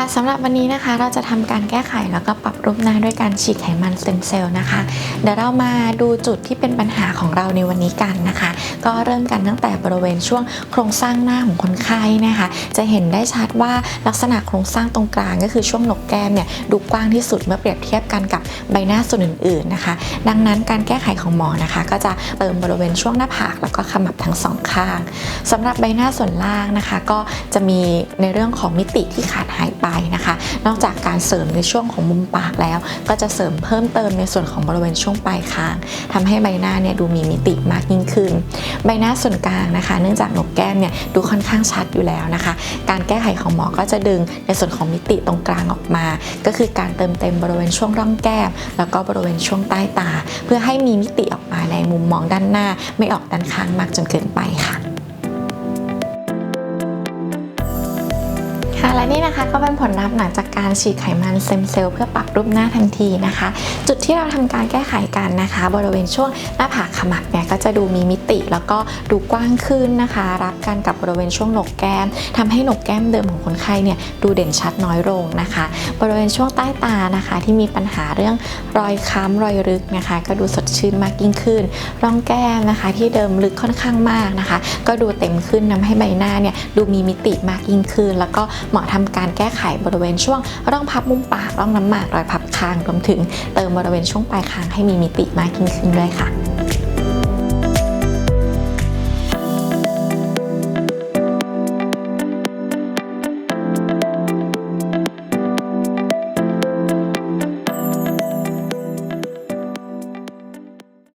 ค่ะสำหรับวันนี้นะคะเราจะทำการแก้ไขแล้วก็ปรับรูปหน้าด้วยการฉีดไขมันสเต็มเซลล์นะคะ เดี๋ยวเรามาดูจุดที่เป็นปัญหาของเราในวันนี้กันนะคะ ก็เริ่มกันตั้งแต่บริเวณช่วงโครงสร้างหน้าของคนไข้นะคะ จะเห็นได้ชัดว่าลักษณะโครงสร้างตรงกลางก็คือช่วงหนกแก้มเนี่ยดูกว้างที่สุดเมื่อเปรียบเทียบกันกับใบหน้าส่วนอื่นๆนะคะ ดังนั้นการแก้ไขของหมอนะคะ ก็จะเติมบริเวณช่วงหน้าผากแล้วก็ขมับทั้งสองข้างสำหรับใบหน้าส่วนล่างนะคะ ก็จะมีในเรื่องของมิติที่ขาดหายไปนะคะ นอกจากการเสริมในช่วงของมุมปากแล้ว ก็จะเสริมเพิ่มเติมในส่วนของบริเวณช่วงปลายคางทำให้ใบหน้าเนี่ยดูมีมิติมากยิ่งขึ้น ใบหน้าส่วนกลางนะคะ เนื่องจากหนกแก้มเนี่ยดูค่อนข้างชัดอยู่แล้วนะคะ การแก้ไขของหมอก็จะดึงในส่วนของมิติตรงกลางออกมา ก็คือการเติมเต็มบริเวณช่วงร่องแก้ม แล้วก็บริเวณช่วงใต้ตา เพื่อให้มีมิติออกมาในมุมมองด้านหน้า ไม่ออกด้านข้างมากจนเกินไปค่ะ และนี่นะคะก็เป็นผลลัพธ์หลังจากการฉีดไขมันเซมเซลล์เพื่อปรับรูปหน้าทันทีนะคะ จุดที่เราทำการแก้ไขกันนะคะ บริเวณช่วงหน้าผากขมับเนี่ยก็จะดูมีมิติแล้วก็ดูกว้างขึ้นนะคะ รับกันกับบริเวณช่วงโหนกแก้มทำให้โหนกแก้มเดิมของคนไข้เนี่ยดูเด่นชัดน้อยลงนะคะ บริเวณช่วงใต้ตานะคะ ที่มีปัญหาเรื่องรอยค้ำรอยรึกนะคะ ก็ดูสดชื่นมากยิ่งขึ้นร่องแก้มนะคะ ที่เดิมลึกค่อนข้างมากนะคะ ก็ดูเต็มขึ้นทำให้ใบหน้าเนี่ยดูมีมิติมากยิ่งขึ้น แล้วก็เหมาะทำการแก้ไขบริเวณช่วงร่องพับมุมปากร่องน้ำหมากรอยพับคางรวมถึงเติมบริเวณช่วงปลายคางให้มีมิติมากยิ่งขึ้นด้วยค่ะ